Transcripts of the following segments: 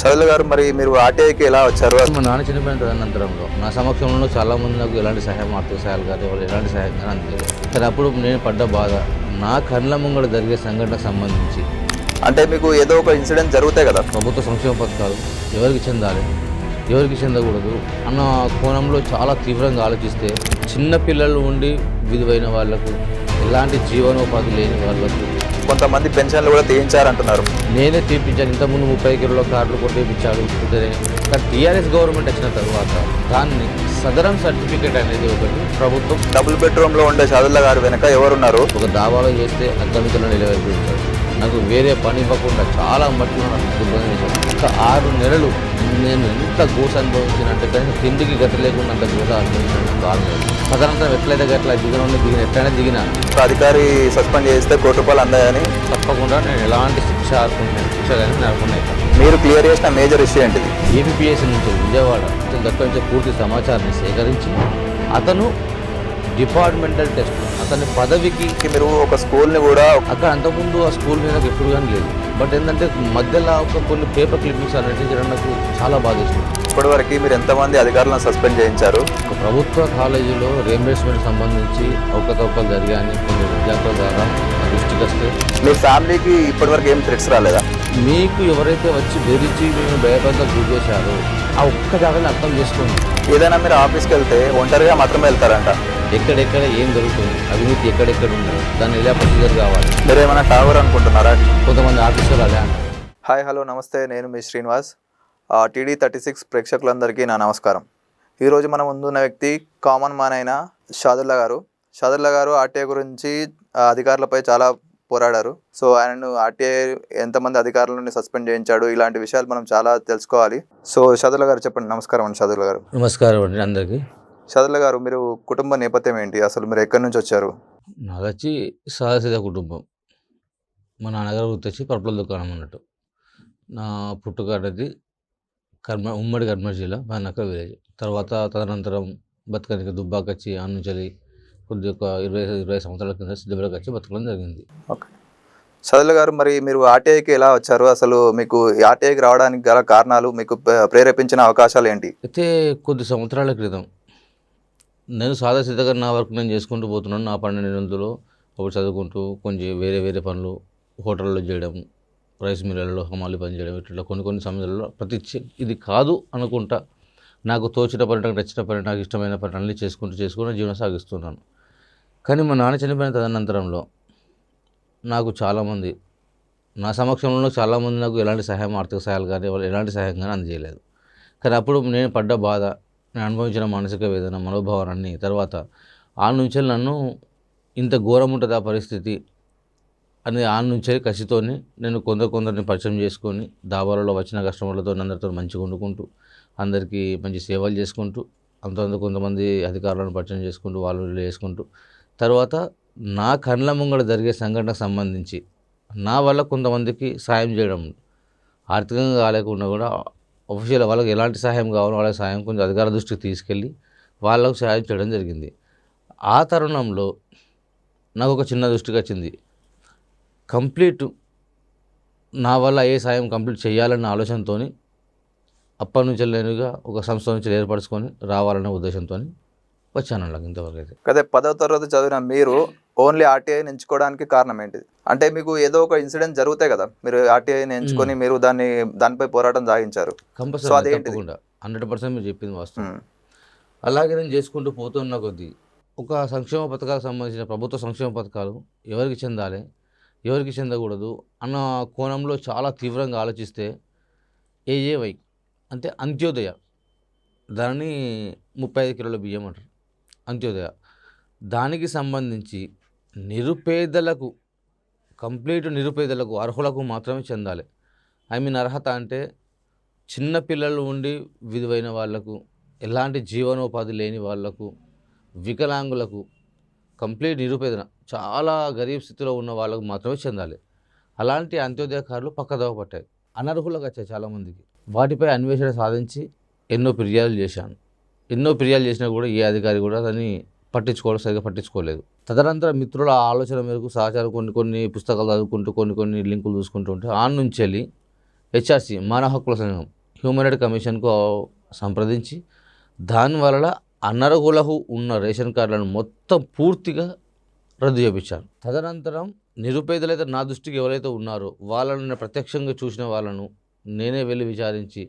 సవిల గారు మరి మీరు ఆర్టీఐకి ఎలా వచ్చారు? మా నాన్న చనిపోయిన తదనంతరంలో నా సమక్షంలో చాలా మంది నాకు ఎలాంటి సహాయం ఆర్థిక సహాయాలు కాదు వాళ్ళు ఎలాంటి సహాయం కానీ అందలేదు కానీ అప్పుడు నేను పడ్డ బాధ నా కళ్ళ ముంగడ జరిగే సంఘటనకు సంబంధించి. అంటే మీకు ఏదో ఒక ఇన్సిడెంట్ జరుగుతాయి కదా? ప్రభుత్వ సంక్షేమ పథకాలు ఎవరికి చెందాలి ఎవరికి చెందకూడదు అన్న కోణంలో చాలా తీవ్రంగా ఆలోచిస్తే చిన్న పిల్లలు ఉండి విధువైన వాళ్ళకు ఎలాంటి జీవనోపాధి లేని వాళ్ళకు కొంతమంది పెన్షన్లు కూడా తీయించారంటున్నారు. నేనే తీర్పించాను ఇంతకుముందు ముప్పై కిలోల కార్డులు ఇద్దరే. కానీ టీఆర్ఎస్ గవర్నమెంట్ వచ్చిన తర్వాత దాన్ని సదరం సర్టిఫికేట్ అనేది ఒకటి ప్రభుత్వం డబుల్ బెడ్రూమ్లో ఉండే షాదుల్లా గారు వెనక ఎవరున్నారు? ఒక దావాలో చేస్తే అద్దమితులు నిలబెట్టించాడు నాకు వేరే పని ఇవ్వకుండా చాలా మట్టుకు నాకు ఇబ్బంది చేశాడు ఒక ఆరు నెలలు నేను ఎంత గోస అనుభవించినట్టు కానీ తిండికి గతి లేకుండా అంత గోస అనుభవించిన కాలం తదనంతరం ఎట్లయితే గట్ల దిగిన ఉండి దిగిన ఎట్లయినా దిగినా. అధికారి సస్పెండ్ చేస్తే కోటి రూపాయలు అందాయని? తప్పకుండా నేను ఎలాంటి శిక్ష ఆడుకుంటాను శిక్ష కానీ నడుకున్నాయి మీరు క్లియర్ చేసిన మేజర్ ఇష్యూ ఏంటిది? ఏపీఎస్సీ నుంచి విజయవాడ దగ్గర నుంచి పూర్తి సమాచారాన్ని సేకరించి అతను డిపార్ట్మెంటల్ టెస్ట్ అతని పదవికి మీరు ఒక స్కూల్ని కూడా అక్కడ అంతకుముందు ఆ స్కూల్ మీద ఎప్పుడు కానీ లేదు. బట్ ఏంటంటే మధ్యలో ఒక కొన్ని పేపర్ క్లిప్పింగ్స్ నటించడం నాకు చాలా బాధేస్తుంది ఇప్పటివరకు మీరు ఎంతమంది అధికారులను సస్పెండ్ చేయించారు? ఒక ప్రభుత్వ కాలేజీలో రీఎంబర్స్మెంట్ సంబంధించి అవకతవకలు జరిగాయని కొన్ని విద్యార్థుల ద్వారా దృష్టికి వస్తే. మీ ఫ్యామిలీకి ఇప్పటివరకు ఏం థ్రెట్స్ రాలేదా? మీకు ఎవరైతే వచ్చి బెదిరించి మేము భయపడ్డ గురి చేశారో ఆ ఒక్క జాగాని అర్థం చేసుకోండి. ఏదైనా మీరు ఆఫీస్కి వెళ్తే ఒంటరిగా మాత్రమే వెళ్తారంట. ఎక్కడెక్కడ ఏం జరుగుతుంది అవినీతి ఎక్కడెక్కడ ఉన్నాయి దాన్ని ఎలా ప్రొసీజర్ కావాలి? మీరు ఏమైనా టవర్ అనుకుంటున్నారా? కొంతమంది ఆఫీసర్లు అదే హాయ్ హలో నమస్తే నేను మీ శ్రీనివాస్. టీడీ థర్టీ సిక్స్ ప్రేక్షకులందరికీ నా నమస్కారం. ఈరోజు మన ముందున్న వ్యక్తి కామన్ మ్యాన్ అయిన షాదుల్లా గారు. షాదుల్లా గారు ఆర్టీఐ గురించి అధికారులపై చాలా పోరాడారు. సో ఆయనను ఆర్టీఐ ఎంతమంది అధికారులను సస్పెండ్ చేయించాడు ఇలాంటి విషయాలు మనం చాలా తెలుసుకోవాలి. సో షాదుల్లా గారు చెప్పండి. నమస్కారం అండి షాదుల్లా గారు. నమస్కారం అండి అందరికీ. షాదుల్లా గారు మీరు కుటుంబ నేపథ్యం ఏంటి? అసలు మీరు ఎక్కడి నుంచి వచ్చారు? నాది వచ్చి సాదాసీదా కుటుంబం. మా నాన్నగారు వృత్తి వచ్చి పరుపుల దుకాణం అన్నట్టు. నా పుట్టుక అనేది కర్మ ఉమ్మడి కర్మ జిల్లా బానక్క విలేజ్. తర్వాత తదనంతరం బతకనికి దుబ్బాక వచ్చి ఆ నుంచి వెళ్ళి కొద్దిగా ఒక ఇరవై ఇరవై సంవత్సరాల కింద సిద్ధిపేటకి వచ్చి బతకడం జరిగింది. ఓకే. షాదుల్లా గారు మరి మీరు ఆర్టీఐకి ఎలా వచ్చారు? అసలు మీకు ఆర్టీఐకి రావడానికి గల కారణాలు మీకు ప్రే- ప్రేరేపించిన అవకాశాలు ఏంటి? అయితే కొద్ది సంవత్సరాల క్రితం నేను సాదాసీదాగా నా వర్క్ నేను చేసుకుంటూ పోతున్నాను నా పన్నెండు నెలలు ఒకటి చదువుకుంటూ కొంచెం వేరే వేరే పనులు హోటల్లో చేయడం రైస్ మిల్లల్లో హమాలి పని చేయడం ఇట్లా కొన్ని కొన్ని సమయాల్లో ప్రతి ఇది కాదు అనుకుంటా. నాకు తోచిన పని నాకు నచ్చిన పని నాకు ఇష్టమైన పని అన్నీ చేసుకుంటూ చేసుకుంటూ జీవనం సాగిస్తున్నాను. కానీ మా నాన్న చనిపోయిన తదనంతరంలో నాకు చాలామంది నా సమక్షంలో చాలామంది నాకు ఎలాంటి సహాయం ఆర్థిక సహాయాలు కానీ వాళ్ళు ఎలాంటి సహాయం కానీ అందజేయలేదు. కానీ అప్పుడు నేను పడ్డ బాధ నేను అనుభవించిన మానసిక వేదన మనోభావాలన్నీ. తర్వాత ఆ నుంచి నన్ను ఇంత ఘోరం ఉంటుంది ఆ పరిస్థితి అని ఆ నుంచే కసితోని నేను కొందరు కొందరిని పరిచయం చేసుకొని దాబాలలో వచ్చిన కస్టమర్లతో అందరితో మంచిగా వండుకుంటూ అందరికీ మంచి సేవలు చేసుకుంటూ అంత కొంతమంది అధికారులను పరిచయం చేసుకుంటూ వాళ్ళు చేసుకుంటూ. తర్వాత నా కండ్ల ముంగడ జరిగే సంఘటనకు సంబంధించి నా వల్ల కొంతమందికి సాయం చేయడం ఆర్థికంగా కాలేకుండా కూడా అఫీషియల్ వాళ్ళకి ఎలాంటి సహాయం కావాలో వాళ్ళకి సహాయం కొంచెం అధికార దృష్టికి తీసుకెళ్ళి వాళ్ళకు సహాయం చేయడం జరిగింది. ఆ తరుణంలో నాకు ఒక చిన్న దృష్టికి వచ్చింది. కంప్లీట్ నా వల్ల ఏ సాయం కంప్లీట్ చేయాలన్న ఆలోచనతో అప్పటి నుంచి లేనుగా ఒక సంస్థ నుంచి ఏర్పరచుకొని రావాలనే ఉద్దేశంతో వచ్చాను అలాగ ఇంతవరకు అయితే. అదే పదవ తరగతి చదివిన మీరు ఓన్లీ ఆర్టీఐని ఎంచుకోవడానికి కారణం ఏంటిది? అంటే మీకు ఏదో ఒక ఇన్సిడెంట్ జరుగుతాయి కదా మీరు ఆర్టీఐని ఎంచుకొని మీరు దాన్ని దానిపై పోరాటం సాగించారు. సో? తప్పకుండా. హండ్రెడ్ పర్సెంట్ మీరు చెప్పింది వాస్తవం. అలాగే నేను చేసుకుంటూ పోతున్న కొద్దీ ఒక సంక్షేమ పథకాలకు సంబంధించిన ప్రభుత్వ సంక్షేమ పథకాలు ఎవరికి చెందాలి ఎవరికి చెందకూడదు అన్న కోణంలో చాలా తీవ్రంగా ఆలోచిస్తే ఏఏవై అంటే అంత్యోదయ దానిని ముప్పై ఐదు కిలోల బియ్యం అంటారు. అంత్యోదయ. దానికి సంబంధించి నిరుపేదలకు కంప్లీట్ నిరుపేదలకు అర్హులకు మాత్రమే చెందాలి. ఐ మీన్ అర్హత అంటే చిన్న పిల్లలు ఉండి విధువైన వాళ్ళకు ఎలాంటి జీవనోపాధి లేని వాళ్ళకు వికలాంగులకు కంప్లీట్ నిరుపేదన చాలా గరీబ్ స్థితిలో ఉన్న వాళ్ళకు మాత్రమే చెందాలి. అలాంటి అంత్యోదయ కార్లు పక్కదవ పట్టాయి. అనర్హులకు వచ్చాయి చాలామందికి వాటిపై అన్వేషణ సాధించి ఎన్నో ఫిర్యాదులు చేశాను. ఎన్నో ఫిర్యాదులు చేసినా కూడా ఏ అధికారి కూడా దాన్ని పట్టించుకోవడం సరిగ్గా పట్టించుకోలేదు. తదనంతరం మిత్రుల ఆలోచన మేరకు సహచారం కొన్ని కొన్ని పుస్తకాలు చదువుకుంటూ కొన్ని కొన్ని లింకులు చూసుకుంటూ ఉంటే ఆ నుంచి వెళ్ళి హెచ్ఆర్సి మానవ హక్కుల సంఘం హ్యూమన్ రైట్ కమిషన్కు సంప్రదించి దానివల్ల అనర్హులకు ఉన్న రేషన్ కార్డులను మొత్తం పూర్తిగా రద్దు చేపించాను తదనంతరం నిరుపేదలైతే నా దృష్టికి ఎవరైతే ఉన్నారో వాళ్ళని నేను ప్రత్యక్షంగా చూసిన వాళ్ళను నేనే వెళ్ళి విచారించి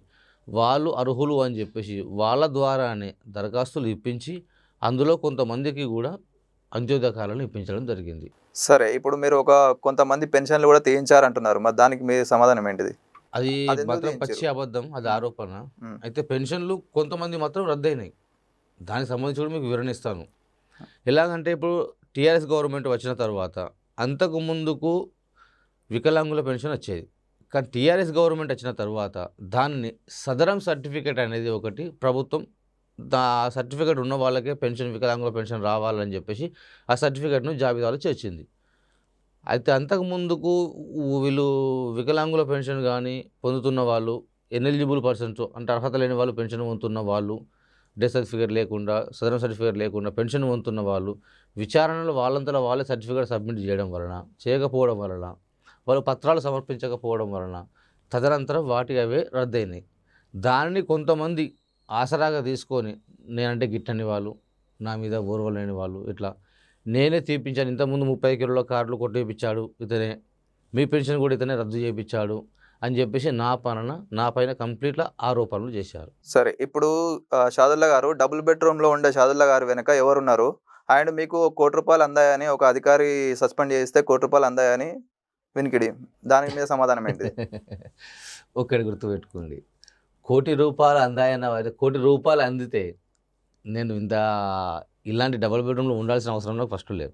వాళ్ళు అర్హులు అని చెప్పేసి వాళ్ళ ద్వారానే దరఖాస్తులు ఇప్పించి అందులో కొంతమందికి కూడా అంత్యోదయ కాలను ఇప్పించడం జరిగింది. సరే ఇప్పుడు మీరు ఒక కొంతమంది పెన్షన్లు కూడా తీయించారంటున్నారు. మరి దానికి మీ సమాధానం ఏంటిది? అది మాత్రం పచ్చి? అబద్ధం అది ఆరోపణ. అయితే పెన్షన్లు కొంతమంది మాత్రం రద్దయినాయి. దానికి సంబంధించి కూడా మీకు వివరణిస్తాను ఎలాగంటే ఇప్పుడు టీఆర్ఎస్ గవర్నమెంట్ వచ్చిన తర్వాత అంతకు ముందుకు వికలాంగుల పెన్షన్ వచ్చేది. కానీ టీఆర్ఎస్ గవర్నమెంట్ వచ్చిన తర్వాత దాన్ని సదరం సర్టిఫికేట్ అనేది ఒకటి ప్రభుత్వం ఆ సర్టిఫికేట్ ఉన్న వాళ్ళకే పెన్షన్ వికలాంగుల పెన్షన్ రావాలని చెప్పేసి ఆ సర్టిఫికేట్ను జాబితాలో చేర్చింది. అయితే అంతకు ముందుకు వీళ్ళు వికలాంగుల పెన్షన్ కానీ పొందుతున్న వాళ్ళు ఎనెలిజిబుల్ పర్సన్స్ అంటే అర్హత లేని వాళ్ళు పెన్షన్ పొందుతున్న వాళ్ళు డెత్ సర్టిఫికేట్ లేకుండా సదరం సర్టిఫికేట్ లేకుండా పెన్షన్ పొందుతున్న వాళ్ళు విచారణలో వాళ్ళంతలో వాళ్ళే సర్టిఫికేట్ సబ్మిట్ చేయడం వలన చేయకపోవడం వలన వాళ్ళు పత్రాలు సమర్పించకపోవడం వలన తదనంతరం వాటి అవే రద్దయినాయి. దానిని కొంతమంది ఆసరాగా తీసుకొని నేనంటే గిట్టని వాళ్ళు నా మీద ఓర్వలేని వాళ్ళు ఇట్లా. నేనే తీపించాను ఇంతకుముందు ముప్పై కిలోల కార్డులు కొట్టేపించాడు ఇతనే. మీ పెన్షన్ కూడా ఇతనే రద్దు చేయించాడు అని చెప్పేసి నా పైన నా పైన కంప్లీట్గా ఆరోపణలు చేశారు. సరే ఇప్పుడు షాదుల్లా గారు డబుల్ బెడ్రూమ్లో ఉండే షాదుల్లా గారు వెనక ఎవరున్నారు? ఆయన మీకు కోటి రూపాయలు అందాయని ఒక అధికారి సస్పెండ్ చేస్తే కోటి రూపాయలు అందాయని వినికిడి. దాని మీద సమాధానం ఏంటిది? ఒక్కటి గుర్తుపెట్టుకోండి. కోటి రూపాయలు అందాయన్న కోటి రూపాయలు అందితే నేను ఇంత ఇలాంటి డబుల్ బెడ్రూమ్లో ఉండాల్సిన అవసరం నాకు ఫస్ట్ లేదు.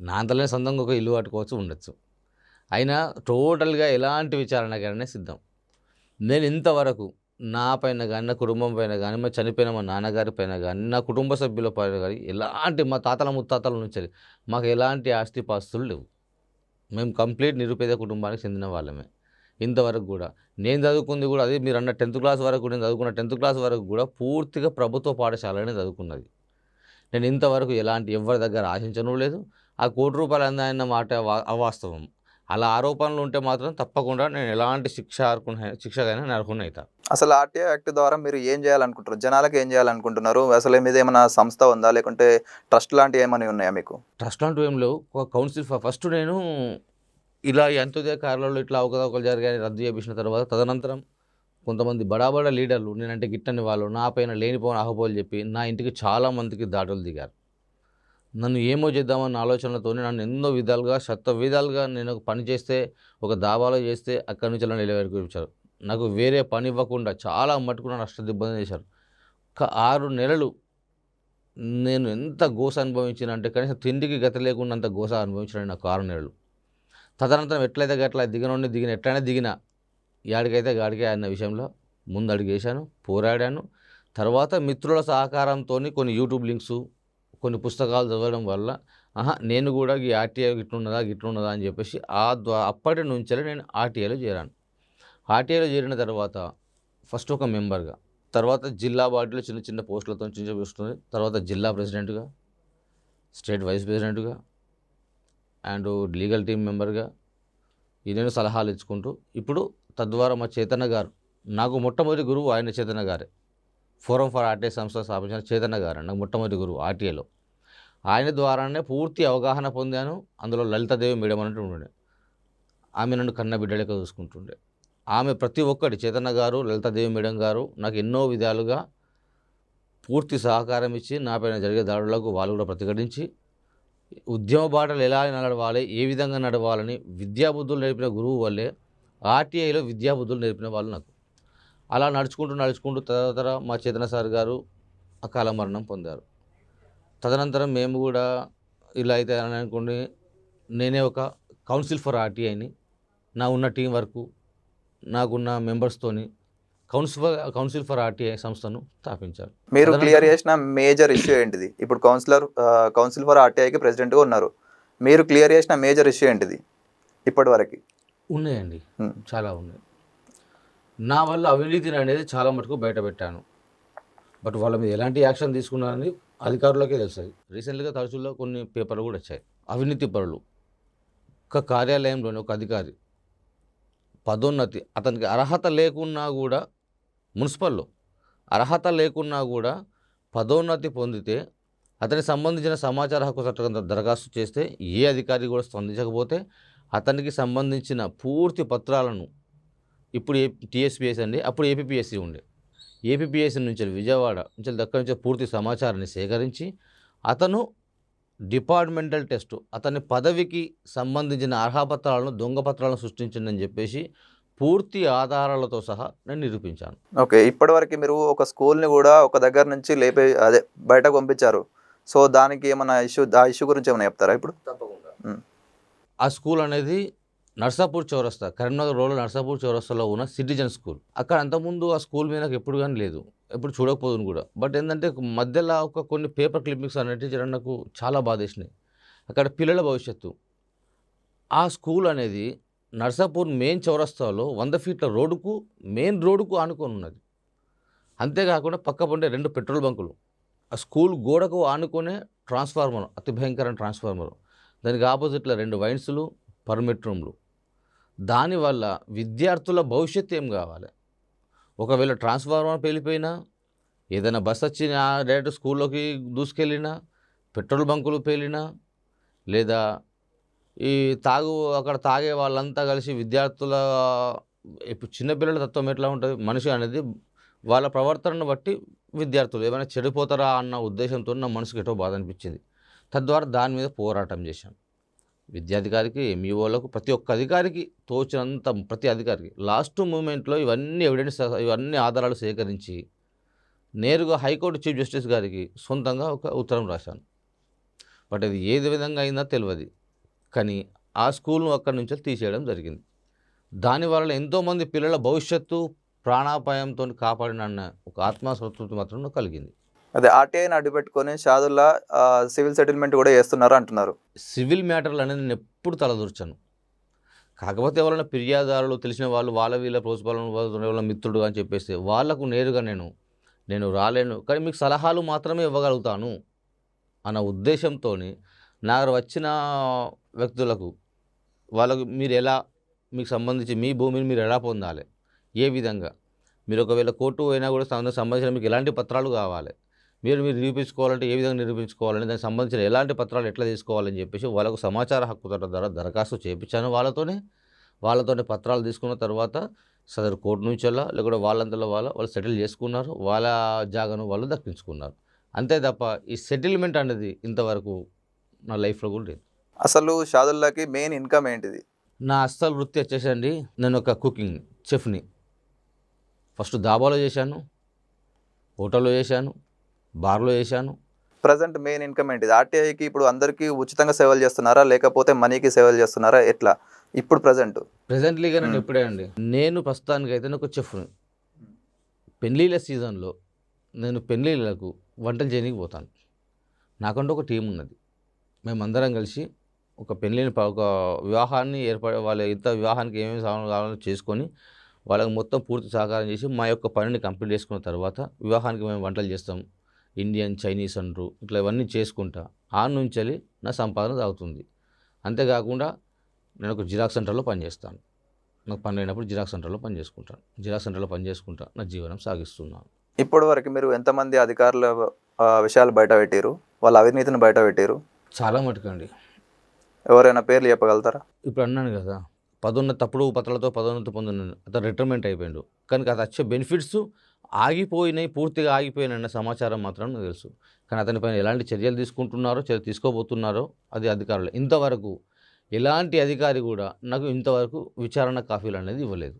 నా అంతలోనే సొంతంగా ఒక ఇల్లు కట్టుకోవచ్చు ఉండొచ్చు. అయినా టోటల్గా ఎలాంటి విచారణకైనా సిద్ధం. నేను ఇంతవరకు నా పైన కానీ నా కుటుంబం పైన కానీ మా చనిపోయిన మా నాన్నగారి పైన కానీ నా కుటుంబ సభ్యుల పైన కానీ ఎలాంటి మా తాతల ముత్తాతల నుంచి మాకు ఎలాంటి ఆస్తిపాస్తులు లేవు. మేము కంప్లీట్ నిరుపేద కుటుంబానికి చెందిన వాళ్ళమే. ఇంతవరకు కూడా. నేను చదువుకుంది కూడా అదే మీరు అన్న టెన్త్ క్లాస్ వరకు నేను చదువుకున్న టెన్త్ క్లాస్ వరకు కూడా పూర్తిగా ప్రభుత్వ పాఠశాలనే చదువుకున్నది. నేను ఇంతవరకు ఎలాంటి ఎవరి దగ్గర ఆశించను లేదు. ఆ కోటి రూపాయలు అందాయన్న మాట అవాస్తవం. అలా ఆరోపణలు ఉంటే మాత్రం తప్పకుండా నేను ఎలాంటి శిక్ష అర్హున శిక్షకైనా నేను అర్హున అవుతా అసలు ఆర్టీఐ యాక్ట్ ద్వారా మీరు ఏం చేయాలనుకుంటారు జనాలకు ఏం చేయాలనుకుంటున్నారు? అసలు మీద ఏమైనా సంస్థ ఉందా? లేకుంటే ట్రస్ట్ లాంటివి ఏమైనా ఉన్నాయా మీకు? ట్రస్ట్ లాంటివి ఏం లేవు. కౌన్సిల్ ఫస్ట్ నేను ఇలా ఈ అంత్యోదయ కార్యాలయంలో ఇట్లా అవకతవకలు జరిగాయని రద్దు చేపించిన తర్వాత తదనంతరం కొంతమంది బడాబడా లీడర్లు నేనంటే గిట్టని వాళ్ళు నా పైన లేనిపోని ఆహపోలు చెప్పి నా ఇంటికి చాలా మందికి దాడులు దిగారు. నన్ను ఏమో చేద్దామన్న ఆలోచనలతోనే నన్ను ఎన్నో విధాలుగా శత విధాలుగా నేను ఒక పని చేస్తే ఒక దాబాలో చేస్తే అక్కడి నుంచి అలా నిలవేరుకొచ్చారు నాకు వేరే పని ఇవ్వకుండా చాలా మట్టుకు నన్ను అష్ట ఇబ్బంది చేశారు. ఒక ఆరు నెలలు నేను ఎంత గోస అనుభవించిన అంటే కనీసం తిండికి గత లేకుండా అంత గోస అనుభవించిన నాకు ఆరు నెలలు. తదనంతరం ఎట్లయితే గట్ల దిగనుండి దిగిన ఎట్లయినా దిగిన యాడికైతే గాడికే అన్న విషయంలో ముందు అడిగేశాను పోరాడాను. తర్వాత మిత్రుల సహకారంతో కొన్ని యూట్యూబ్ లింక్స్ కొన్ని పుస్తకాలు చదవడం వల్ల ఆహా నేను కూడా ఈ ఆర్టీఐ గిట్లున్నదా గిట్లున్నదా అని చెప్పేసి ఆ ద్వా అప్పటి నుంచే నేను ఆర్టీఐలో చేరాను. ఆర్టీఐలో చేరిన తర్వాత ఫస్ట్ ఒక మెంబర్గా తర్వాత జిల్లా బాడీలో చిన్న చిన్న పోస్టులతో చిన్న తర్వాత జిల్లా ప్రెసిడెంట్గా స్టేట్ వైస్ ప్రెసిడెంట్గా అండ్ లీగల్ టీం మెంబర్గా నేను సలహాలు ఇచ్చుకుంటూ ఇప్పుడు తద్వారా మా చేతన్న గారు నాకు మొట్టమొదటి గురువు ఆయన చేతన్న గారే. ఫోరం ఫర్ ఆర్టీఐ సంస్థ స్థాపించిన చేతన్న గారు నాకు మొట్టమొదటి గురువు ఆర్టీఐలో ఆయన ద్వారానే పూర్తి అవగాహన పొందాను అందులో లలితాదేవి మేడం అన్నట్టు ఉండే ఆమె నన్ను కన్న బిడ్డలేక చూసుకుంటుండే. ఆమె ప్రతి ఒక్కటి చేతన్న గారు లలితాదేవి మేడం గారు నాకు ఎన్నో విధాలుగా పూర్తి సహకారం ఇచ్చి నా పైన జరిగే దాడులకు వాళ్ళు కూడా ప్రతిఘటించి ఉద్యమ బాటలు ఎలా నడవాలి ఏ విధంగా నడవాలని విద్యాబుద్ధులు నేర్పిన గురువు వల్లే ఆర్టీఐలో విద్యాబుద్ధులు నేర్పిన వాళ్ళు నాకు. అలా నడుచుకుంటూ నడుచుకుంటూ తర్వాత మా చేతన సార్ గారు అకాల మరణం పొందారు. తదనంతరం మేము కూడా ఇలా అయితే అని అనుకోండి నేనే ఒక కౌన్సిల్ ఫర్ ఆర్టీఐని నా ఉన్న టీం వరకు నాకున్న మెంబర్స్తోని council for council for RTI సంస్థను స్థాపించారు. మీరు క్లియర్ చేసిన మేజర్ ఇష్యూ ఏంటిది? ఇప్పుడు కౌన్సిలర్ కౌన్సిల్ ఫర్ ఆర్టీఐకి ప్రెసిడెంట్గా ఉన్నారు. మీరు క్లియర్ చేసిన మేజర్ ఇష్యూ ఏంటిది ఇప్పటి వరకు ఉన్నాయండి. చాలా ఉన్నాయి. నా వల్ల అవినీతిని అనేది చాలా మటుకు బయట పెట్టాను. బట్ వాళ్ళ మీద ఎలాంటి యాక్షన్ తీసుకున్నారని అధికారులకే తెలుస్తుంది. రీసెంట్గా తరచులో కొన్ని పేపర్లు కూడా వచ్చాయి. అవినీతి పరులు. ఒక కార్యాలయంలోని ఒక అధికారి పదోన్నతి అతనికి అర్హత లేకున్నా కూడా మున్సిపల్లో. అర్హత లేకున్నా కూడా పదోన్నతి పొందితే అతనికి సంబంధించిన సమాచార హక్కు చట్టం దరఖాస్తు చేస్తే ఏ అధికారి కూడా స్పందించకపోతే అతనికి సంబంధించిన పూర్తి పత్రాలను ఇప్పుడు ఏ టీఎస్పీఎస్ అండి అప్పుడు ఏపీపీఎస్సీ ఉండే. ఏపీపీఎస్సీ నుంచి విజయవాడ నుంచి దగ్గర నుంచి పూర్తి సమాచారాన్ని సేకరించి అతను డిపార్ట్మెంటల్ టెస్ట్ అతని పదవికి సంబంధించిన అర్హపత్రాలను దొంగ పత్రాలను సృష్టించిందని చెప్పేసి పూర్తి ఆధారాలతో సహా నేను నిరూపించాను. ఓకే ఇప్పటివరకు మీరు ఒక స్కూల్ని కూడా ఒక దగ్గర నుంచి లేపే అదే బయటకు పంపించారు. సో దానికి ఏమైనా ఇష్యూ ఆ ఇష్యూ గురించి ఏమైనా చెప్తారా ఇప్పుడు? తప్పకుండా. ఆ స్కూల్ అనేది నర్సాపూర్ చౌరస్తా కరీంనగర్ రోడ్లో నర్సాపూర్ చౌరస్తాలో ఉన్న సిటిజన్ స్కూల్. అక్కడ అంతకుముందు ఆ స్కూల్ మీద నాకు ఎప్పుడు కానీ లేదు. ఎప్పుడు చూడకపోదును కూడా. బట్ ఏంటంటే మధ్యలో ఒక కొన్ని పేపర్ క్లిప్పింగ్స్ జర నాకు చాలా బాధేసినాయి. అక్కడ పిల్లల భవిష్యత్తు. ఆ స్కూల్ అనేది నర్సాపూర్ మెయిన్ చౌరస్తాలో వంద ఫీట్ల రోడ్డుకు మెయిన్ రోడ్డుకు ఆనుకొని ఉన్నది అంతేకాకుండా పక్క ఉండే రెండు పెట్రోల్ బంకులు. ఆ స్కూల్ గోడకు ఆనుకునే ట్రాన్స్ఫార్మర్ అతి భయంకరమైన ట్రాన్స్ఫార్మర్. దానికి ఆపోజిట్లో రెండు వైన్స్లు పర్మిట్ రూమ్లు. దానివల్ల విద్యార్థుల భవిష్యత్తు ఏం కావాలి? ఒకవేళ ట్రాన్స్ఫార్మర్ పేలిపోయినా ఏదైనా బస్ వచ్చి డైరెక్ట్ స్కూల్లోకి దూసుకెళ్ళినా పెట్రోల్ బంకులు పేలినా లేదా ఈ తాగు అక్కడ తాగే వాళ్ళంతా కలిసి విద్యార్థుల ఇప్పుడు చిన్నపిల్లల తత్వం ఎట్లా ఉంటుంది? మనిషి అనేది వాళ్ళ ప్రవర్తనను బట్టి విద్యార్థులు ఏమైనా చెడిపోతారా అన్న ఉద్దేశంతో నా మనసుకి ఎటో బాధ అనిపించింది. తద్వారా దాని మీద పోరాటం చేశాను. విద్యాధికారికి ఎంఈఓలకు ప్రతి ఒక్క అధికారికి తోచినంత ప్రతి అధికారికి లాస్ట్ మూమెంట్లో ఇవన్నీ ఎవిడెన్స్ ఇవన్నీ ఆధారాలు సేకరించి నేరుగా హైకోర్టు చీఫ్ జస్టిస్ గారికి సొంతంగా ఒక ఉత్తరం రాశాను. బట్ అది ఏది విధంగా అయిందో తెలియదు కానీ ఆ స్కూల్ను అక్కడి నుంచి తీసేయడం జరిగింది. దానివల్ల ఎంతోమంది పిల్లల భవిష్యత్తు ప్రాణాపాయంతో కాపాడిన అన్న ఒక ఆత్మసంతృప్తి మాత్రం కలిగింది. అదే ఆర్టీఐని అడ్డుపెట్టుకొని షాదుల్లా ఆ, సివిల్ సెటిల్మెంట్ కూడా చేస్తున్నారు అంటున్నారు. సివిల్ మ్యాటర్లు అనేది నేను ఎప్పుడు తలదూర్చాను. కాకపోతే ఎవరైనా ఫిర్యాదారులు తెలిసిన వాళ్ళు వాళ్ళ వీళ్ళ ప్రోత్సాహం వాళ్ళ మిత్రుడు అని చెప్పేసి వాళ్ళకు నేరుగా నేను నేను రాలేను. కానీ మీకు సలహాలు మాత్రమే ఇవ్వగలుగుతాను అన్న ఉద్దేశంతో నా వచ్చిన వ్యక్తులకు వాళ్ళకు మీరు ఎలా మీకు సంబంధించి మీ భూమిని మీరు ఎలా పొందాలి? ఏ విధంగా? మీరు ఒకవేళ కోర్టు అయినా కూడా దానికి సంబంధించిన మీకు ఎలాంటి పత్రాలు కావాలి? మీరు మీరు నిరూపించుకోవాలంటే ఏ విధంగా నిరూపించుకోవాలని దానికి సంబంధించిన ఎలాంటి పత్రాలు ఎట్లా తీసుకోవాలని చెప్పేసి వాళ్ళకు సమాచార హక్కు చట్టం ద్వారా దరఖాస్తు చేయించాను వాళ్ళతోనే. వాళ్ళతోనే పత్రాలు తీసుకున్న తర్వాత సదరు కోర్టు నుంచి వెళ్ళా లేకుంటే వాళ్ళంతలో వాళ్ళ వాళ్ళు సెటిల్ చేసుకున్నారు. వాళ్ళ జాగను వాళ్ళు దక్కించుకున్నారు. అంతే తప్ప ఈ సెటిల్మెంట్ అనేది ఇంతవరకు నా లైఫ్లో కూడా లేదు. అసలు షాదుల్లాకి మెయిన్ ఇన్కమ్ ఏంటిది? నా అస్సలు వృత్తి వచ్చేసండి నేను ఒక కుకింగ్ చెఫ్ని. ఫస్ట్ దాబాలో చేశాను హోటల్లో చేశాను బార్లో చేశాను. ప్రజెంట్ మెయిన్ ఇన్కమ్ ఏంటిది? ఆర్టీఐకి ఇప్పుడు అందరికీ ఉచితంగా సేవలు చేస్తున్నారా? లేకపోతే మనీకి సేవలు చేస్తున్నారా? ఎట్లా? ఇప్పుడు ప్రజెంట్. ప్రెజెంట్లీగా నేను మ్మ్. ఎప్పుడే అండి. నేను ప్రస్తుతానికైతే ఒక చెఫ్ని. పెళ్ళిళ్ళ సీజన్లో నేను పెళ్ళిళ్ళకు వంటలు చేయడానికి పోతాను. నాకంటూ ఒక టీం ఉన్నది. మేమందరం కలిసి ఒక పెళ్ళిని ఒక వివాహాన్ని ఏర్పడే వాళ్ళ ఇంత వివాహానికి ఏమేమి సామాన్లు కావాలో చేసుకొని వాళ్ళకి మొత్తం పూర్తి సహకారం చేసి మా యొక్క పనిని కంప్లీట్ చేసుకున్న తర్వాత వివాహానికి మేము వంటలు చేస్తాం. ఇండియన్ చైనీస్ అంటారు ఇట్లా ఇవన్నీ చేసుకుంటా. ఆ నుంచి వెళ్ళి నా సంపాదన సాగుతుంది. అంతేకాకుండా నేను ఒక జిరాక్స్ సెంటర్లో పనిచేస్తాను నాకు పని అయినప్పుడు జిరాక్స్ సెంటర్లో పని చేసుకుంటాను. జిరాక్స్ సెంటర్లో పని చేసుకుంటా నా జీవనం సాగిస్తున్నాను. ఇప్పటి వరకు మీరు ఎంతమంది అధికారుల విషయాలు బయట పెట్టారు వాళ్ళ అవినీతిని బయట పెట్టారు చాలా మటుకండి. ఎవరైనా పేర్లు చెప్పగలుగుతారా? ఇప్పుడు అన్నాను కదా పదోన్నతి తప్పుడు పత్రాలతో పదోన్నతి పొందినాను అతను రిటైర్మెంట్ అయిపోయాడు. కానీ అది వచ్చే బెనిఫిట్స్ ఆగిపోయినాయి పూర్తిగా ఆగిపోయినాయన్న సమాచారం మాత్రం నాకు తెలుసు. కానీ అతనిపైన ఎలాంటి చర్యలు తీసుకుంటున్నారో చర్య తీసుకోబోతున్నారో అది అధికారులు. ఇంతవరకు ఎలాంటి అధికారి కూడా నాకు ఇంతవరకు విచారణ కాఫీలు అనేది ఇవ్వలేదు.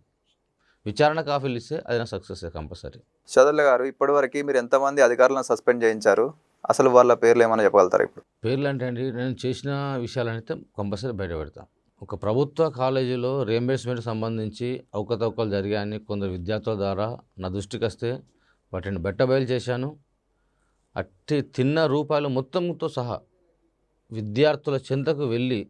విచారణ కాఫీలు ఇస్తే అది నా సక్సెస్ కంపల్సరీ. షాదుల్లా గారు ఇప్పటి వరకు మీరు ఎంతమంది అధికారులను సస్పెండ్ చేయించారు? అసలు వాళ్ళ పేర్లు ఏమైనా చెప్పగలుగుతారు ఇప్పుడు? పేర్లు అంటే అండి నేను చేసిన విషయాలనైతే కంపల్సరీ బయట పెడతాను ఒక ప్రభుత్వ కాలేజీలో రియంబర్స్మెంట్ సంబంధించి అవకతవకలు జరిగాయని కొందరు విద్యార్థుల ద్వారా నా దృష్టికి వస్తే వాటిని బెట్టబయలు చేశాను. అట్టి తిన్న రూపాయలు మొత్తంతో సహా విద్యార్థుల చెంతకు వెళ్ళి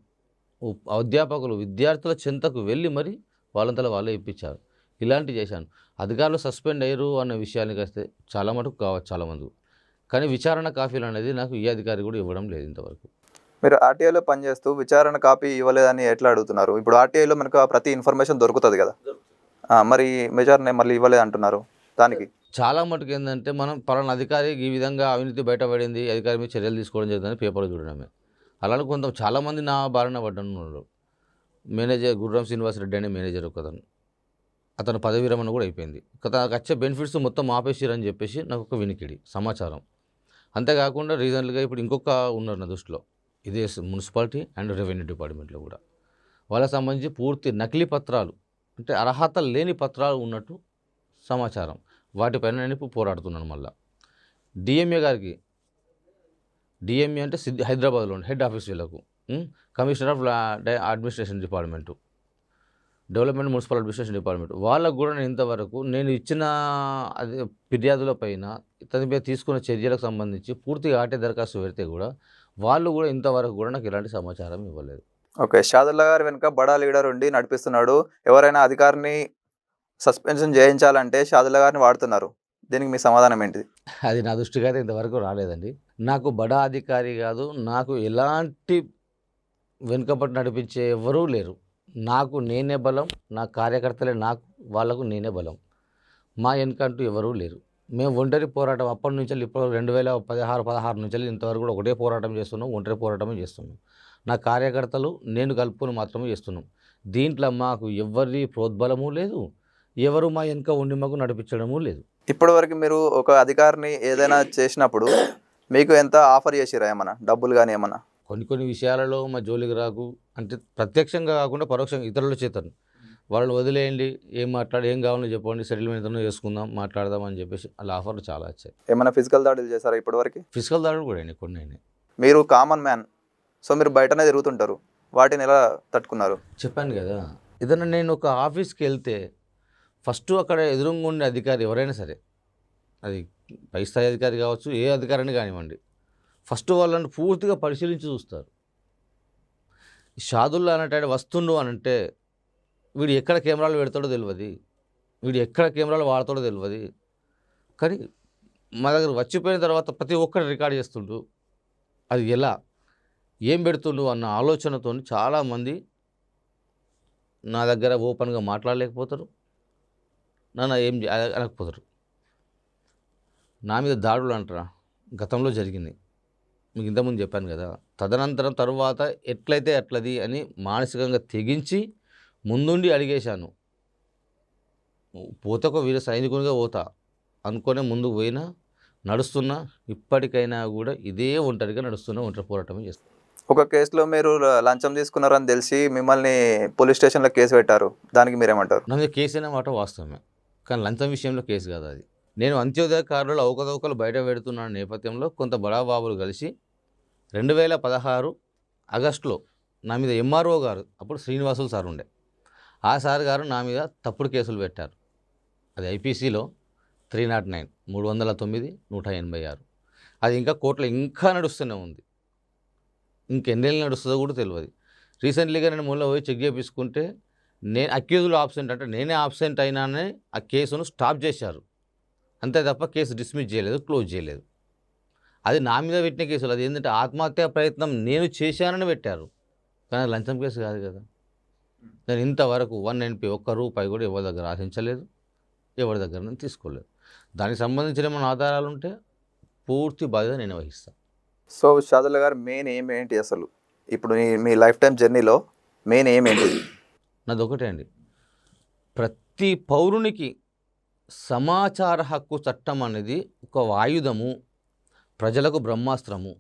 అధ్యాపకులు విద్యార్థుల చెంతకు వెళ్ళి మరి వాళ్ళంతలో వాళ్ళే ఇప్పించారు. ఇలాంటివి చేశాను. అధికారులు సస్పెండ్ అయ్యారు అన్న విషయానికి వస్తే చాలా మటుకు కావచ్చు చాలామంది కానీ విచారణ కాఫీలు అనేది నాకు ఏ అధికారి కూడా ఇవ్వడం లేదు ఇంతవరకు. మీరు ఆర్టీఐలో పనిచేస్తూ విచారణ కాపీ ఇవ్వలేదని ఎట్లా అడుగుతున్నారు? ఇప్పుడు ఆర్టీఐలో మనకు ప్రతి ఇన్ఫర్మేషన్ దొరుకుతుంది కదా. మరి విచారణ మళ్ళీ ఇవ్వలేదు అంటున్నారు దానికి. చాలా మటుకు ఏంటంటే మనం పలానా అధికారి ఈ విధంగా అవినీతి బయటపడింది అధికారి మీద చర్యలు తీసుకోవడం జరుగుతుంది పేపర్లో చూడడమే. అలానే కొంత చాలామంది నా బారిన పడ్డను మేనేజర్ గుర్రం శ్రీనివాస్ రెడ్డి అనే మేనేజర్ ఒకతను. అతను పదవి విరమణ కూడా అయిపోయింది. తనకు వచ్చే బెనిఫిట్స్ మొత్తం ఆపేసిరని చెప్పేసి నాకు ఒక వినికిడి సమాచారం. అంతేకాకుండా రీజనల్గా ఇప్పుడు ఇంకొక ఉన్నారు నా దృష్టిలో. ఇదే మున్సిపాలిటీ అండ్ రెవెన్యూ డిపార్ట్మెంట్లో కూడా. వాళ్ళకి సంబంధించి పూర్తి నకిలీ పత్రాలు అంటే అర్హత లేని పత్రాలు ఉన్నట్టు సమాచారం. వాటిపైన నేను ఇప్పుడు పోరాడుతున్నాను మళ్ళీ. డిఎంఏ గారికి డిఎంఏ అంటే సిద్ధి హైదరాబాద్లో హెడ్ ఆఫీస్ వీళ్ళకు commissioner of administration department development municipal administration department. వాళ్ళకు కూడా నేను ఇంతవరకు నేను ఇచ్చిన అదే ఫిర్యాదుల పైన ఇతని మీద తీసుకున్న చర్యలకు సంబంధించి పూర్తిగా ఆటే దరఖాస్తు పెడితే కూడా వాళ్ళు కూడా ఇంతవరకు కూడా నాకు ఎలాంటి సమాచారం ఇవ్వలేదు. ఓకే షాదుల్లా గారి వెనుక బడా లీడర్ ఉండి నడిపిస్తున్నాడు. ఎవరైనా అధికారిని సస్పెన్షన్ చేయించాలంటే షాదుల్లా గారిని వాడుతున్నారు. దీనికి మీ సమాధానం ఏంటిది? అది నా దృష్టికి అయితే ఇంతవరకు రాలేదండి. నాకు బడా అధికారి కాదు నాకు ఎలాంటి వెనుకబడి నడిపించే ఎవరూ లేరు. నాకు నేనే బలం నా కార్యకర్తలే నాకు వాళ్ళకు నేనే బలం. మా వెనుకంటూ ఎవరూ లేరు. మేము ఒంటరి పోరాటం అప్పటి నుంచి ఇప్పుడు రెండు వేల పదహారు పదహారు నుంచి ఇంతవరకు కూడా ఒకటే పోరాటం చేస్తున్నాం ఒంటరి పోరాటమే చేస్తున్నాం. నా కార్యకర్తలు నేను కలుపుకొని మాత్రమే చేస్తున్నాం. దీంట్లో మాకు ఎవరి ప్రోద్బలము లేదు ఎవరు మా వెనుక ఉండి మాకు నడిపించడము లేదు. ఇప్పటివరకు మీరు ఒక అధికారిని ఏదైనా చేసినప్పుడు మీకు ఎంత ఆఫర్ చేసిరా ఏమన్నా? డబ్బులు కానీ ఏమన్నా? కొన్ని కొన్ని విషయాలలో మా జోలికి రాకు అంటే ప్రత్యక్షంగా కాకుండా పరోక్షంగా ఇతరుల చేతను. వాళ్ళని వదిలేయండి ఏం మాట్లాడి ఏం కావాలో చెప్పండి సెటిల్మెంట్ చేసుకుందాం మాట్లాడదాం అని చెప్పేసి అలా ఆఫర్లు చాలా వచ్చాయి. ఏమైనా ఫిజికల్ దాడులు చేశారా ఇప్పటివరకు? ఫిజికల్ దాడులు కూడా అయినాయి కొన్ని అయినాయి. మీరు కామన్ మ్యాన్ సో మీరు బయటనే తిరుగుతుంటారు వాటిని ఎలా తట్టుకున్నారు? చెప్పాను కదా ఏదైనా నేను ఒక ఆఫీస్కి వెళ్తే ఫస్ట్ అక్కడ ఎదురుగా ఉండే అధికారి ఎవరైనా సరే అది పై స్థాయి అధికారి కావచ్చు ఏ అధికారిని కానివ్వండి ఫస్ట్ వాళ్ళని పూర్తిగా పరిశీలించి చూస్తారు. షాదుల్లా అనేటాడు వస్తుండు అని అంటే వీడు ఎక్కడ కెమెరాలు పెడతాడో తెలియదు వీడు ఎక్కడ కెమెరాలు వాడతాడో తెలియదు కానీ మా దగ్గర వచ్చిపోయిన తర్వాత ప్రతి ఒక్కరు రికార్డ్ చేస్తుండు. అది ఎలా? ఏం పెడుతుండు అన్న ఆలోచనతో చాలామంది నా దగ్గర ఓపెన్గా మాట్లాడలేకపోతారు. నన్ను ఏం అనకపోతారు. నా మీద దాడులు అంటారా? గతంలో జరిగింది. మీకు ఇంతకుముందు చెప్పాను కదా. తదనంతరం తరువాత ఎట్లయితే అట్లది అని మానసికంగా తెగించి ముందుండి అడిగేశాను పోతకు వీర సైనికునిగా పోతా అనుకునే ముందుకు పోయినా నడుస్తున్నా ఇప్పటికైనా కూడా ఇదే ఒంటరిగా నడుస్తున్నా ఒంటరి పోరాటమే చేస్తాను ఒక కేసులో మీరు లంచం తీసుకున్నారని తెలిసి మిమ్మల్ని పోలీస్ స్టేషన్లో కేసు పెట్టారు. దానికి మీరేమంటారు? నా మీద కేసు అనే మాట వాస్తవమే. కానీ లంచం విషయంలో కేసు కాదు అది. నేను అంత్యోదయ కార్డులో అవకతవకలు బయట పెడుతున్న నేపథ్యంలో కొంత బడాబాబులు కలిసి రెండు వేల పదహారు ఆగస్టులో నా మీద ఎంఆర్ఓ గారు అప్పుడు శ్రీనివాసులు సార్ ఉండే. ఆ సార్ గారు నా మీద తప్పుడు కేసులు పెట్టారు. అది ఐపీసీలో త్రీ నాట్ నైన్ మూడు వందల తొమ్మిది నూట ఎనభై ఆరు. అది ఇంకా కోర్టులో ఇంకా నడుస్తూనే ఉంది. ఇంకెన్నేళ్ళు నడుస్తుందో కూడా తెలియదు రీసెంట్లీగా నేను మూల పోయి చెక్ చేయించుకుంటే నేను అక్యూజులు ఆబ్సెంట్ అంటే నేనే ఆబ్సెంట్ అయినానే ఆ కేసును స్టాప్ చేశారు. అంతే తప్ప కేసు డిస్మిస్ చేయలేదు క్లోజ్ చేయలేదు. అది నా మీద పెట్టిన కేసులు. అది ఏంటంటే ఆత్మహత్యా ప్రయత్నం నేను చేశానని పెట్టారు. కానీ లంచం కేసు కాదు కదా. నేను ఇంతవరకు వన్ ఎన్పి ఒక్క రూపాయి కూడా ఎవరి దగ్గర ఆశించలేదు ఎవరి దగ్గర నుంచి తీసుకోలేదు. దానికి సంబంధించిన ఏమైనా ఆధారాలు ఉంటే పూర్తి బాధ్యత నేను వహిస్తాను సో షాదుల్లా గారు మెయిన్ ఏం ఏంటి అసలు? ఇప్పుడు మీ లైఫ్ టైం జర్నీలో మెయిన్ ఏం ఏంటి? నాది ఒకటే అండి. ప్రతి పౌరునికి సమాచార హక్కు చట్టం అనేది ఒక ఆయుధము ప్రజలకు బ్రహ్మాస్త్రము.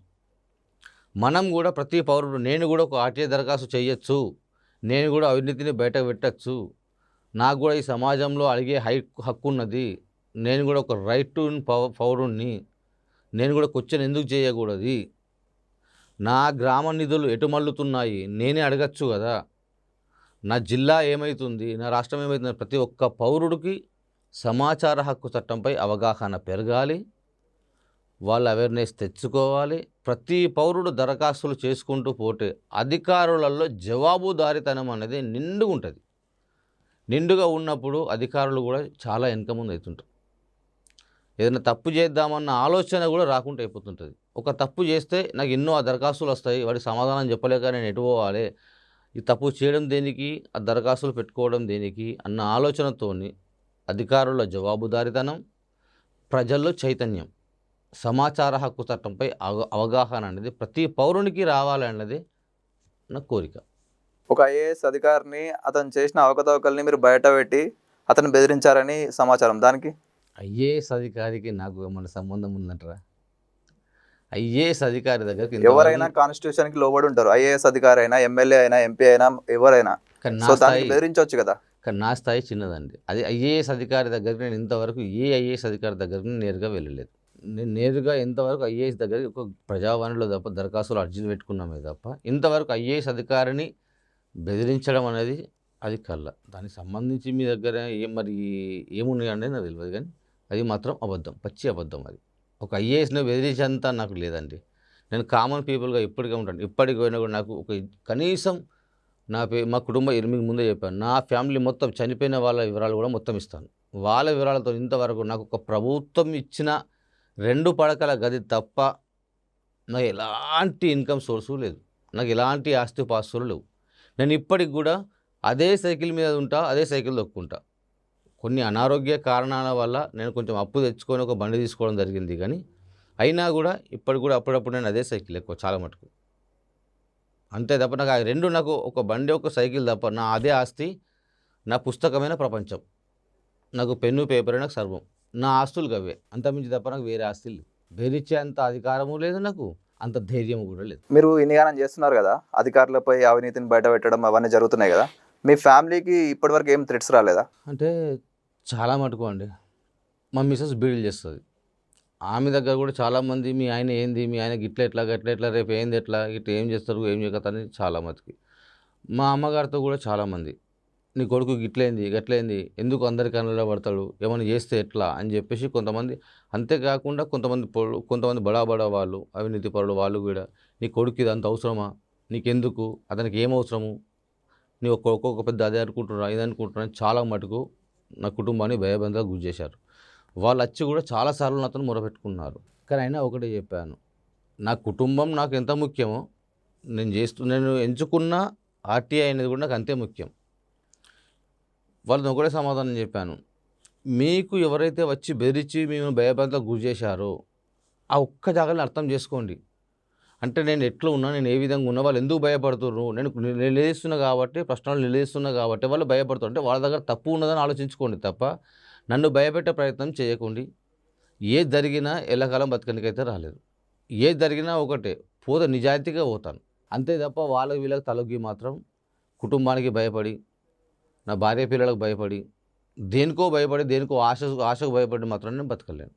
మనం కూడా ప్రతి పౌరుడు నేను కూడా ఒక ఆర్టీఐ దరఖాస్తు చేయొచ్చు. నేను కూడా అవినీతిని బయట పెట్టచ్చు. నాకు కూడా ఈ సమాజంలో అడిగే హై హక్కు ఉన్నది. నేను కూడా ఒక రైట్ టు పౌరుణ్ణి. నేను కూడా క్వశ్చన్ ఎందుకు చేయకూడదు? నా గ్రామ నిధులు ఎటు మల్లుతున్నాయి నేనే అడగచ్చు కదా? నా జిల్లా ఏమవుతుంది నా రాష్ట్రం ఏమవుతుంది ప్రతి ఒక్క పౌరుడికి సమాచార హక్కు చట్టంపై అవగాహన పెరగాలి. వాళ్ళు అవేర్నెస్ తెచ్చుకోవాలి. ప్రతి పౌరుడు దరఖాస్తులు చేసుకుంటూ పోతే అధికారులలో జవాబుదారితనం అనేది నిండుగా ఉంటుంది. నిండుగా ఉన్నప్పుడు అధికారులు కూడా చాలా వెనక ముందు అవుతుంటారు. ఏదైనా తప్పు చేద్దామన్న ఆలోచన కూడా రాకుండా అయిపోతుంటుంది. ఒక తప్పు చేస్తే నాకు ఎన్నో ఆ దరఖాస్తులు వస్తాయి వాడికి సమాధానం చెప్పలేక నేను ఎటు పోవాలి ఈ తప్పు చేయడం దేనికి ఆ దరఖాస్తులు పెట్టుకోవడం దేనికి అన్న ఆలోచనతోని అధికారుల జవాబుదారితనం ప్రజల్లో చైతన్యం. సమాచార హక్కు చట్టంపై అవ- అవగాహన అనేది ప్రతి పౌరునికి రావాలి అన్నది నా కోరిక. ఒక ఐఏఎస్ అధికారిని అతను చేసిన అవకతవకల్ని మీరు బయట పెట్టి అతను బెదిరించారని సమాచారం. దానికి? ఐఏఎస్ అధికారికి నాకు ఏమన్నా సంబంధం ఉందంటారా? ఐఏఎస్ అధికారి దగ్గరికి ఎవరైనా కాన్స్టిట్యూషన్కి లోబడి ఉంటారు. ఐఏఎస్ అధికారి అయినా ఎమ్మెల్యే అయినా ఎంపీ అయినా ఎవరైనా. సో స్థాయి దానికి బెదిరించవచ్చు కదా? కానీ నా స్థాయి చిన్నదండి. అది ఐఏఎస్ అధికారి దగ్గరికి నేను ఇంతవరకు ఏ ఐఏఎస్ అధికారి దగ్గరికి నేరుగా వెళ్ళలేదు. నేను నేరుగా ఇంతవరకు ఐఏఎస్ దగ్గరికి ఒక ప్రజావాణిలో తప్ప దరఖాస్తులు అర్జీలు పెట్టుకున్నామే తప్ప ఇంతవరకు ఐఏఎస్ అధికారిని బెదిరించడం అనేది అది కళ్ళ. దానికి సంబంధించి మీ దగ్గర ఏం మరి ఏమున్నాయి అనేది నాకు తెలియదు కానీ అది మాత్రం అబద్ధం పచ్చి అబద్ధం అది. ఒక ఐఏఎస్ని బెదిరించేంత నాకు లేదండి. నేను కామన్ పీపుల్గా ఇప్పటికే ఉంటాను. ఇప్పటికి పోయినా కూడా నాకు ఒక కనీసం నా పే మా కుటుంబం ఎనిమిది ముందే చెప్పాను. నా ఫ్యామిలీ మొత్తం చనిపోయిన వాళ్ళ వివరాలు కూడా మొత్తం ఇస్తాను. వాళ్ళ వివరాలతో ఇంతవరకు నాకు ఒక ప్రభుత్వం ఇచ్చిన రెండు పడకల గది తప్ప నాకు ఎలాంటి ఇన్కమ్ సోర్సు లేదు. నాకు ఎలాంటి ఆస్తిపాస్తులు లేవు. నేను ఇప్పటికి కూడా అదే సైకిల్ మీద ఉంటా అదే సైకిల్ దొక్కుంటా కొన్ని అనారోగ్య కారణాల వల్ల నేను కొంచెం అప్పు తెచ్చుకొని ఒక బండి తీసుకోవడం జరిగింది కానీ అయినా కూడా ఇప్పటికి కూడా అప్పుడప్పుడు నేను అదే సైకిల్ ఎక్కువ చాలా మటుకు. అంతే తప్ప నాకు ఆ రెండు నాకు ఒక బండి ఒక సైకిల్ తప్ప నా అదే ఆస్తి నా పుస్తకమైన ప్రపంచం. నాకు పెన్ను పేపర్ నాకు సర్వం. నా ఆస్తులు అవే అంతమించి తప్ప నాకు వేరే ఆస్తులు బెదిరించే అంత అధికారము లేదు నాకు అంత ధైర్యం కూడా లేదు. మీరు ఇన్నిగానం చేస్తున్నారు కదా అధికారులపై అవినీతిని బయట పెట్టడం అవన్నీ జరుగుతున్నాయి కదా మీ ఫ్యామిలీకి ఇప్పటివరకు ఏం థ్రెట్స్ రాలేదా? అంటే చాలా మటుకు అండి. మా మిస్సెస్ బీడీలు చేస్తుంది. ఆమె దగ్గర కూడా చాలామంది మీ ఆయన ఏంది మీ ఆయన గిట్ల ఎట్లా గట్ల ఎట్లా రేపు ఏంది ఎట్లా ఇట్లా ఏం చేస్తారు ఏం చేయకత అని చాలా మటుకి. మా అమ్మగారితో కూడా చాలామంది. నీ కొడుకు ఇట్లయింది గట్లయింది ఎందుకు అందరి కళ్ళలో పడతాడు ఏమైనా చేస్తే ఎట్లా అని చెప్పేసి కొంతమంది అంతేకాకుండా కొంతమంది పొడు కొంతమంది బడా బడా వాళ్ళు అవినీతిపరుడు వాళ్ళు కూడా నీ కొడుకు ఇది అంత అవసరమా? నీకెందుకు? అతనికి ఏం అవసరము? నీ ఒక్క ఒక్కొక్క పెద్ద అదే అనుకుంటున్నా ఇది అనుకుంటున్నా చాలా మటుకు నా కుటుంబాన్ని భయబంధంగా గురి చేశారు. వాళ్ళు వచ్చి కూడా చాలాసార్లు నాతో మొరపెట్టుకున్నారు. కానీ అయినా ఒకటే చెప్పాను నా కుటుంబం నాకు ఎంత ముఖ్యమో నేను చేస్తూ నేను ఎంచుకున్న ఆర్టీఐ అనేది కూడా నాకు అంతే ముఖ్యం. వాళ్ళని ఒకటే సమాధానం చెప్పాను. మీకు ఎవరైతే వచ్చి బెదిరించి మేము భయబంధంగా గురి చేశారో ఆ ఒక్క జాగాని అర్థం చేసుకోండి. అంటే నేను ఎట్లా ఉన్నా నేను ఏ విధంగా ఉన్నా వాళ్ళు ఎందుకు భయపడుతున్నారు నేను నిలదీస్తున్నా కాబట్టి ప్రశ్నలు నిలదీస్తున్నా కాబట్టి వాళ్ళు భయపడుతున్నారు అంటే వాళ్ళ దగ్గర తప్పు ఉన్నదని ఆలోచించుకోండి తప్ప నన్ను భయపెట్టే ప్రయత్నం చేయకండి. ఏది జరిగినా ఎల్లకాలం బతకనికైతే రాలేదు. ఏది జరిగినా ఒకటే పోతే నిజాయితీగా పోతాను. అంతే తప్ప వాళ్ళకి వీళ్ళకి తలొగ్గి మాత్రం కుటుంబానికి భయపడి నా భార్య పిల్లలకు భయపడి దేనికో భయపడి దేనికో ఆశ ఆశకు భయపడి మాత్రం నేను బతకలేను.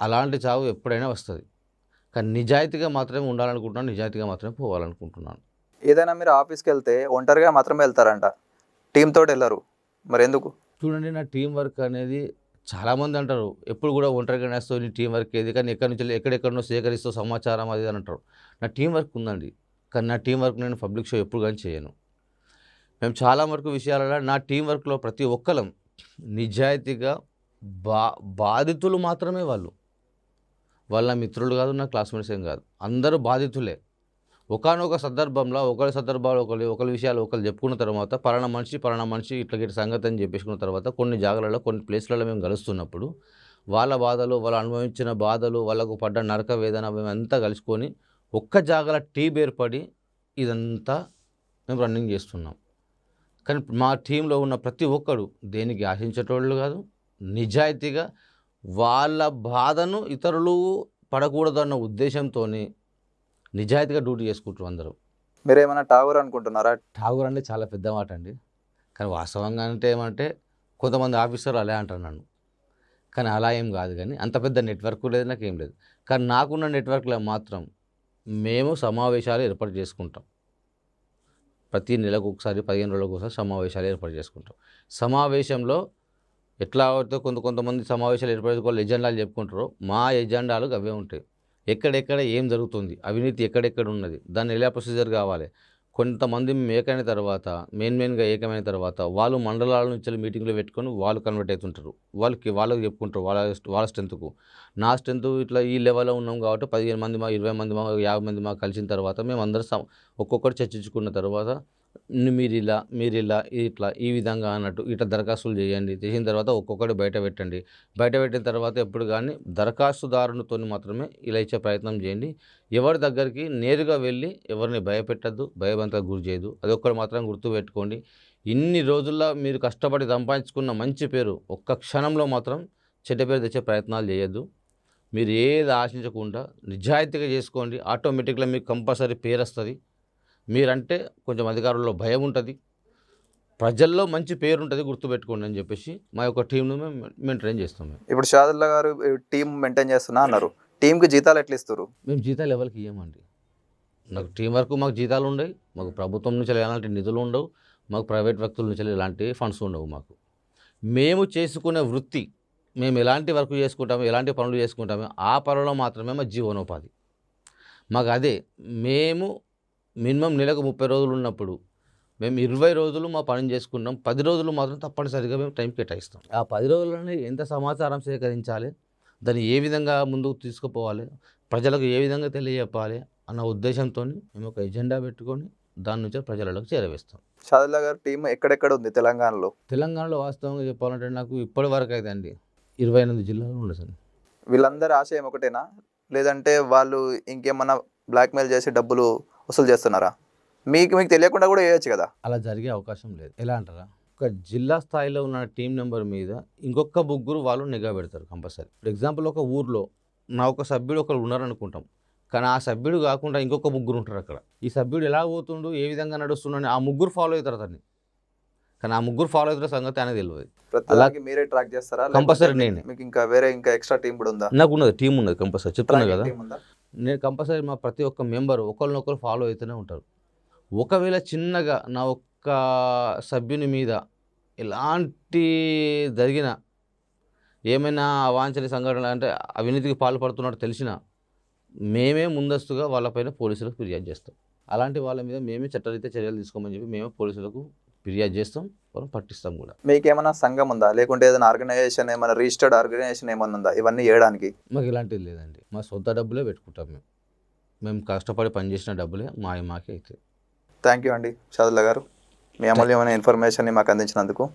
అలాంటి చావు ఎప్పుడైనా వస్తుంది. కానీ నిజాయితీగా మాత్రమే ఉండాలనుకుంటున్నాను నిజాయితీగా మాత్రమే పోవాలనుకుంటున్నాను. ఏదైనా మీరు ఆఫీస్కి వెళ్తే ఒంటరిగా మాత్రమే వెళ్తారంట. టీమ్ తోటి వెళ్ళరు. మరి ఎందుకు చూడండి నా టీం వర్క్ అనేది చాలామంది అంటారు. ఎప్పుడు కూడా ఒంటరిగా నేస్తావు నీ టీం వర్క్ ఏది? కానీ ఎక్కడి నుంచి ఎక్కడెక్కడనో సేకరిస్తావు సమాచారం అది అని అంటారు. నా టీం వర్క్ ఉందండి. కానీ నా టీం వర్క్ నేను పబ్లిక్ షో ఎప్పుడు కానీ చేయను. మేము చాలా వరకు విషయాలలో నా టీం వర్క్లో ప్రతి ఒక్కరం నిజాయితీగా బా బాధితులు మాత్రమే వాళ్ళు. వాళ్ళ మిత్రులు కాదు నా క్లాస్మేట్స్ ఏం కాదు. అందరూ బాధితులే. ఒకనొక సందర్భంలో ఒకరి సందర్భాలు ఒకరి ఒకరి విషయాలు ఒకరు చెప్పుకున్న తర్వాత పలానా మనిషి పలానా మనిషి ఇట్లా గిట్ల సంగతి అని చెప్పేసుకున్న తర్వాత కొన్ని జాగాలలో కొన్ని ప్లేస్లలో మేము కలుస్తున్నప్పుడు వాళ్ళ బాధలు వాళ్ళు అనుభవించిన బాధలు వాళ్ళకు పడ్డ నరక వేదన మేము అంతా కలుసుకొని ఒక్క జాగల టీ ఏర్పడి ఇదంతా మేము రన్నింగ్ చేస్తున్నాం. కానీ మా టీంలో ఉన్న ప్రతి ఒక్కడు దేనికి ఆశించేటోళ్ళు కాదు. నిజాయితీగా వాళ్ళ బాధను ఇతరులు పడకూడదన్న ఉద్దేశంతోనే నిజాయితీగా డ్యూటీ చేసుకుంటారు అందరూ. మీరు ఏమైనా టాగూర్ అనుకుంటున్నారా? ఠాగూర్ అంటే చాలా పెద్ద మాట అండి. కానీ వాస్తవంగా అంటే ఏమంటే కొంతమంది ఆఫీసర్లు అలా అంటారు నన్ను. కానీ అలా ఏం కాదు కానీ అంత పెద్ద నెట్వర్క్ లేదు నాకు ఏం లేదు. కానీ నాకున్న నెట్వర్క్లో మాత్రం మేము సమావేశాలు ఏర్పాటు చేసుకుంటాం. ప్రతి నెలకు ఒకసారి పదిహేను రోజులకు ఒకసారి సమావేశాలు ఏర్పాటు చేసుకుంటాం. సమావేశంలో ఎట్లా అయితే కొంత కొంతమంది సమావేశాలు ఏర్పాటు చేసుకోవాలి ఎజెండాలు చెప్పుకుంటారో. మా ఎజెండాలు అవే ఉంటాయి. ఎక్కడెక్కడ ఏం జరుగుతుంది అవినీతి ఎక్కడెక్కడ ఉన్నది దాన్ని ఎలా ప్రొసీజర్ కావాలి కొంతమంది మేము ఏకైన తర్వాత మెయిన్ మెయిన్గా ఏకమైన తర్వాత వాళ్ళు మండలాల నుంచి మీటింగ్లో పెట్టుకొని వాళ్ళు కన్వర్ట్ అవుతుంటారు. వాళ్ళకి వాళ్ళకి చెప్పుకుంటారు వాళ్ళ వాళ్ళ స్ట్రెంత్కు. నా స్ట్రెంత్ ఇట్లా ఈ లెవెల్లో ఉన్నాం కాబట్టి పదిహేను మంది మా ఇరవై మంది మా యాభై మంది మా కలిసిన తర్వాత మేము అందరం ఒక్కొక్కటి ఒక్కొక్కరు చర్చించుకున్న తర్వాత మీరు ఇలా మీరు ఇలా ఇట్లా ఈ విధంగా అన్నట్టు ఇట్లా దరఖాస్తులు చేయండి. చేసిన తర్వాత ఒక్కొక్కటి బయట పెట్టండి. బయట పెట్టిన తర్వాత ఎప్పుడు కానీ దరఖాస్తుదారునితో మాత్రమే ఇలా ఇచ్చే ప్రయత్నం చేయండి. ఎవరి దగ్గరికి నేరుగా వెళ్ళి ఎవరిని భయపెట్టద్దు భయభంతకు గురి చేయదు అది ఒక్కటి మాత్రం గుర్తుపెట్టుకోండి ఇన్ని రోజుల్లో మీరు కష్టపడి సంపాదించుకున్న మంచి పేరు ఒక్క క్షణంలో మాత్రం చెడ్డ పేరు తెచ్చే ప్రయత్నాలు చేయొద్దు. మీరు ఏది ఆశించకుండా నిజాయితీగా చేసుకోండి. ఆటోమేటిక్గా మీకు కంపల్సరీ పేరు వస్తుంది. మీరంటే కొంచెం అధికారుల్లో భయం ఉంటుంది. ప్రజల్లో మంచి పేరు ఉంటుంది గుర్తుపెట్టుకోండి అని చెప్పేసి మా యొక్క టీంను మేము ట్రైన్ చేస్తాం మేము. ఇప్పుడు షాదుల్లా గారు టీం మెయింటైన్ చేస్తున్నా అన్నారు. టీంకి జీతాలు ఎట్లా ఇస్తారు? మేము జీతాలు ఎవరికి ఇవ్వమండి నాకు టీం వరకు మాకు జీతాలు ఉండవు మాకు ప్రభుత్వం నుంచి ఎలాంటి నిధులు ఉండవు. మాకు ప్రైవేట్ వ్యక్తుల నుంచి ఎలాంటి ఫండ్స్ ఉండవు మాకు. మేము చేసుకునే వృత్తి మేము ఎలాంటి వర్క్ చేసుకుంటామో ఎలాంటి పనులు చేసుకుంటామో ఆ పనుల్లో మాత్రమే మా జీవనోపాధి. మాకు అదే మేము మినిమం నెలకు ముప్పై రోజులు ఉన్నప్పుడు మేము ఇరవై రోజులు మా పని చేసుకున్నాం. పది రోజులు మాత్రం తప్పనిసరిగా మేము టైం కేటాయిస్తాం. ఆ పది రోజుల్లోనే ఎంత సమాచారం సేకరించాలి? దాన్ని ఏ విధంగా ముందుకు తీసుకుపోవాలి? ప్రజలకు ఏ విధంగా తెలియజెప్పాలి? అన్న ఉద్దేశంతో మేము ఒక ఎజెండా పెట్టుకొని దాని నుంచి ప్రజలకు చేరవేస్తాం. షాదుల్లా గారు టీం ఎక్కడెక్కడ ఉంది తెలంగాణలో? తెలంగాణలో వాస్తవంగా చెప్పాలంటే నాకు ఇప్పటి వరకు అయితే అండి ఇరవై ఎనిమిది జిల్లాలు ఉండదు సార్. వీళ్ళందరి ఆశయం ఒకటేనా? లేదంటే వాళ్ళు ఇంకేమన్నా బ్లాక్మెయిల్ చేసి డబ్బులు వసూలు చేస్తున్నారా? మీకు మీకు తెలియకుండా కూడా చేయొచ్చు కదా? అలా జరిగే అవకాశం లేదు. ఎలా అంటారా? ఒక జిల్లా స్థాయిలో ఉన్న టీం నెంబర్ మీద ఇంకొక ముగ్గురు వాళ్ళు నిఘా పెడతారు కంపల్సరీ. ఫర్ ఎగ్జాంపుల్ ఒక ఊర్లో నా ఒక సభ్యుడు ఒకరు ఉన్నారనుకుంటాం. కానీ ఆ సభ్యుడు కాకుండా ఇంకొక ముగ్గురు ఉంటారు అక్కడ. ఈ సభ్యుడు ఎలా పోతుండు ఏ విధంగా నడుస్తుండని ఆ ముగ్గురు ఫాలో అవుతారు అతన్ని. కానీ ఆ ముగ్గురు ఫాలో అవుతారు సంగతి అనేది తెలియదు. ప్రతిదానికి మీరే ట్రాక్ చేస్తారా? లేకపోతే నేనే. మీకు ఇంకా వేరే ఇంకా ఎక్స్ట్రా టీం కూడా ఉందా? నాకు ఉన్నది టీం ఉన్నది కంపల్సరీ. చెప్తున్నా Tracking కదా? నేను కంపల్సరీ మా ప్రతి ఒక్క మెంబర్ ఒకరినొకరు ఫాలో అవుతూనే ఉంటారు. ఒకవేళ చిన్నగా నా ఒక్క సభ్యుని మీద ఎలాంటి జరిగిన ఏమైనా అవాంఛనీయ సంఘటనలు అంటే అవినీతికి పాల్పడుతున్నట్టు తెలిసినా మేమే ముందస్తుగా వాళ్ళపైన పోలీసులకు ఫిర్యాదు చేస్తాం. అలాంటి వాళ్ళ మీద మేమే చట్టరీత్యా చర్యలు తీసుకోమని చెప్పి మేమే పోలీసులకు ఫిర్యాదు చేస్తాం వాళ్ళని పట్టిస్తాం కూడా. మీకు ఏమైనా సంఘం ఉందా? లేకుంటే ఏదైనా ఆర్గనైజేషన్ ఏమైనా రిజిస్టర్డ్ ఆర్గనైజేషన్ ఏమైనా ఉందా? ఇవన్నీ చేయడానికి? మాకు ఇలాంటిది లేదండి. మా సొంత డబ్బులే పెట్టుకుంటాం మేము. మేము కష్టపడి పనిచేసిన డబ్బులే మా మాకే అవుతాయి థ్యాంక్ యూ అండి షాదుల్లా గారు. మీ అమూల్యమైన ఇన్ఫర్మేషన్ని మాకు అందించినందుకు.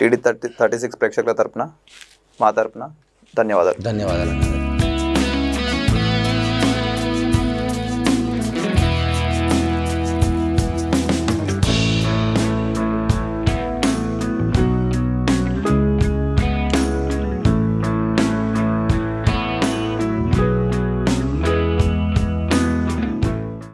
టీడీ థర్టీ థర్టీ సిక్స్ ప్రేక్షకుల తరపున మా తరపున ధన్యవాదాలు. ధన్యవాదాలు.